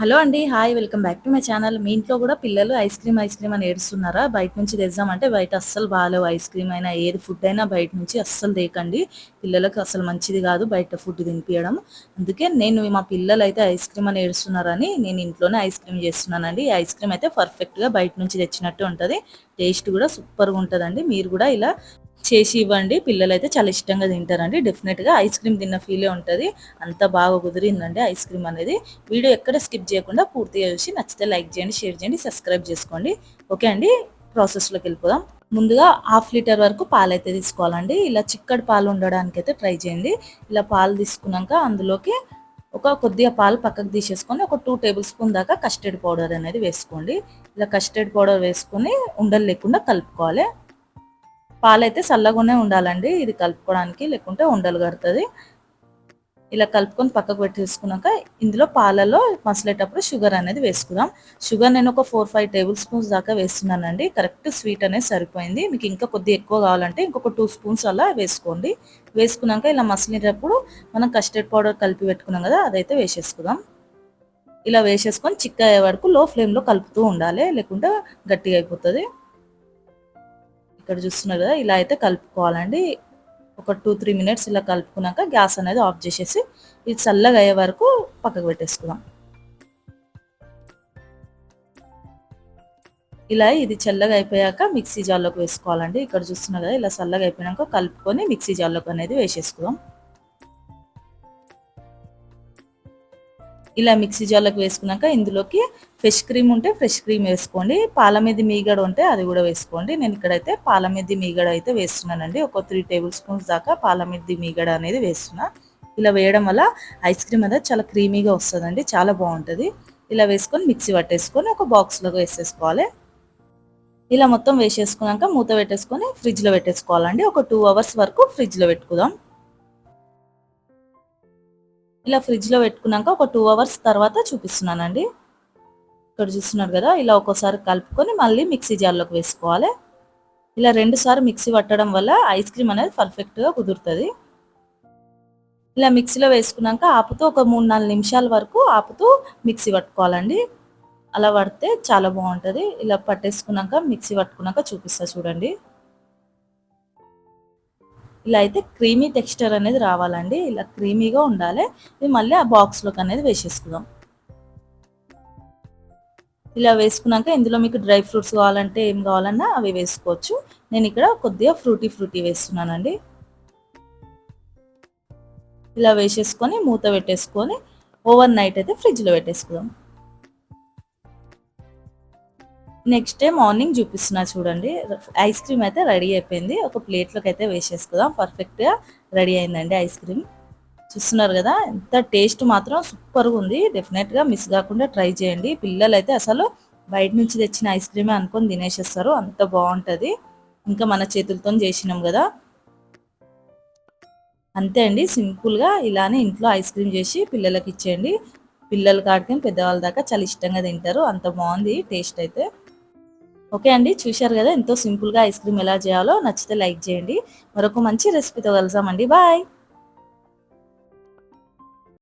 Hello అండి hi welcome back to my channel. మీ ఇంట్లో కూడా పిల్లలు ఐస్ క్రీమ్ ఐస్ క్రీమ్ అని ఏడుస్తున్నారా? బయట నుంచి తెద్దామంటే బయట అస్సలు బాగాలేవు ఐస్ క్రీమ్ అయినా ఏది ఫుడ్ అయినా బయట నుంచి అస్సలు తేకండి. పిల్లలకు అసలు మంచిది కాదు బయట ఫుడ్ తినిపించడం అందుకే నేను మా పిల్లలు అయితే ఐస్ క్రీమ్ అని ఏడుస్తున్నారని నేను ఇంట్లోనే ఐస్ క్రీమ్ చేస్తున్నానండి. ఐస్ క్రీమ్ అయితే పర్ఫెక్ట్గా బయట నుంచి తెచ్చినట్టు ఉంటుంది. టేస్ట్ కూడా సూపర్గా ఉంటుందండి. మీరు కూడా ఇలా చేసి ఇవ్వండి. పిల్లలు అయితే చాలా ఇష్టంగా తింటారండి. డెఫినెట్గా ఐస్ క్రీమ్ తిన్న ఫీలే ఉంటుంది. అంత బాగా కుదిరిందండి ఐస్ క్రీమ్ అనేది. వీడియో ఎక్కడ స్కిప్ చేయకుండా పూర్తిగా చూసి నచ్చితే లైక్ చేయండి షేర్ చేయండి సబ్స్క్రైబ్ చేసుకోండి. ఓకే అండి. ప్రాసెస్లోకి వెళ్ళిపోదాం. ముందుగా హాఫ్ లీటర్ వరకు పాలు అయితే తీసుకోవాలండి. ఇలా చిక్కటి పాలు ఉండడానికి అయితే ట్రై చేయండి. ఇలా పాలు తీసుకున్నాక అందులోకి ఒక కొద్దిగా పాలు పక్కకు తీసేసుకొని ఒక టూ టేబుల్ స్పూన్ దాకా కస్టర్డ్ పౌడర్ అనేది వేసుకోండి. ఇలా కస్టర్డ్ పౌడర్ వేసుకొని ఉండలు లేకుండా కలుపుకోవాలి. పాలైతే చల్లగానే ఉండాలండి. ఇది కలుపుకోవడానికి లేకుంటే ఉండలు కడుతుంది. ఇలా కలుపుకొని పక్కకు పెట్టేసుకున్నాక ఇందులో పాలలో మసలేటప్పుడు షుగర్ అనేది వేసుకుందాం. షుగర్ నేను ఒక ఫోర్ ఫైవ్ టేబుల్ స్పూన్స్ దాకా వేస్తున్నానండి. కరెక్ట్ స్వీట్ అనేది సరిపోయింది. మీకు ఇంకా కొద్దిగా ఎక్కువ కావాలంటే ఇంకొక టూ స్పూన్స్ అలా వేసుకోండి. వేసుకున్నాక ఇలా మసలేటప్పుడు మనం కస్టర్డ్ పౌడర్ కలిపి పెట్టుకున్నాం కదా అదైతే వేసేసుకుందాం. ఇలా వేసేసుకొని చిక్క అయ్యే వరకు లో ఫ్లేమ్లో కలుపుతూ ఉండాలి. లేకుంటే గట్టిగా అయిపోతుంది. ఇక్కడ చూస్తున్నారు కదా ఇలా అయితే కలుపుకోవాలండి. ఒక టూ త్రీ మినిట్స్ ఇలా కలుపుకున్నాక గ్యాస్ అనేది ఆఫ్ చేసేసి ఇది చల్లగా అయ్యే వరకు పక్కకు పెట్టేసుకుందాం. ఇలా ఇది చల్లగా అయిపోయాక మిక్సీ జార్లోకి వేసుకోవాలండి. ఇక్కడ చూస్తున్నారు కదా ఇలా చల్లగా అయిపోయాక కలుపుకొని మిక్సీ జార్లోకి అనేది వేసేసుకుందాం. ఇలా మిక్సీ జార్లోకి వేసుకున్నాక ఇందులోకి ఫ్రెష్ క్రీమ్ ఉంటే ఫ్రెష్ క్రీమ్ వేసుకోండి. పాల మీద మీగడ ఉంటే అది కూడా వేసుకోండి. నేను ఇక్కడైతే పాల మీద మీగడ అయితే వేస్తున్నానండి. ఒక త్రీ టేబుల్ స్పూన్స్ దాకా పాల మీద మీగడ అనేది వేస్తున్నా. ఇలా వేయడం వల్ల ఐస్ క్రీమ్ అనేది చాలా క్రీమీగా వస్తుందండి. చాలా బాగుంటుంది. ఇలా వేసుకొని మిక్సీ పట్టేసుకొని ఒక బాక్స్లోకి వేసేసుకోవాలి. ఇలా మొత్తం వేసేసుకున్నాక మూత పెట్టేసుకొని ఫ్రిడ్జ్లో పెట్టేసుకోవాలండి. ఒక టూ అవర్స్ వరకు ఫ్రిడ్జ్లో పెట్టుకుందాం. ఇలా ఫ్రిడ్జ్లో పెట్టుకున్నాక ఒక టూ అవర్స్ తర్వాత చూపిస్తున్నానండి. ఇక్కడ చూస్తున్నారు కదా ఇలా ఒక్కోసారి కలుపుకొని మళ్ళీ మిక్సీ జార్లోకి వేసుకోవాలి. ఇలా రెండుసార్లు మిక్సీ పట్టడం వల్ల ఐస్ క్రీమ్ అనేది పర్ఫెక్ట్గా కుదురుతుంది. ఇలా మిక్సీలో వేసుకున్నాక ఆపుతూ ఒక మూడు నాలుగు నిమిషాల వరకు ఆపుతూ మిక్సీ పట్టుకోవాలండి. అలా పడితే చాలా బాగుంటుంది. ఇలా పట్టేసుకున్నాక మిక్సీ పట్టుకున్నాక చూపిస్తా చూడండి. ఇలా అయితే క్రీమీ టెక్స్చర్ అనేది రావాలండి. ఇలా క్రీమీగా ఉండాలి. ఇది మళ్ళీ ఆ బాక్స్లోకి అనేది వేసేసుకుందాం. ఇలా వేసుకున్నాక ఇందులో మీకు డ్రై ఫ్రూట్స్ కావాలంటే ఏం కావాలన్నా అవి వేసుకోవచ్చు. నేను ఇక్కడ కొద్దిగా ఫ్రూటీ ఫ్రూటీ వేస్తున్నానండి. ఇలా వేసేసుకొని మూత పెట్టేసుకొని ఓవర్ నైట్ అయితే ఫ్రిడ్జ్లో పెట్టేసుకుందాం. నెక్స్ట్ డే మార్నింగ్ చూపిస్తున్నా చూడండి. ఐస్ క్రీమ్ అయితే రెడీ అయిపోయింది. ఒక ప్లేట్లోకి అయితే వేసేసుకుందాం. పర్ఫెక్ట్గా రెడీ అయిందండి ఐస్ క్రీమ్. చూస్తున్నారు కదా ఎంత టేస్ట్ మాత్రం సూపర్గా ఉంది. డెఫినెట్గా మిస్ కాకుండా ట్రై చేయండి. పిల్లలు అయితే అసలు బయట నుంచి తెచ్చిన ఐస్ క్రీమే అనుకొని తినేసేస్తారు. అంత బాగుంటుంది. ఇంకా మన చేతులతో చేసినాం కదా. అంతే అండి. సింపుల్గా ఇలానే ఇంట్లో ఐస్ క్రీమ్ చేసి పిల్లలకి ఇచ్చేయండి. పిల్లలు కాడికి పెద్దవాళ్ళ దాకా చాలా ఇష్టంగా తింటారు. అంత బాగుంది టేస్ట్ అయితే. ఓకే అండి చూశారు కదా ఎంతో సింపుల్గా ఐస్ క్రీమ్ ఎలా చేయాలో నచ్చితే లైక్ చేయండి. మరొక మంచి రెసిపీతో కలుసామండి బాయ్!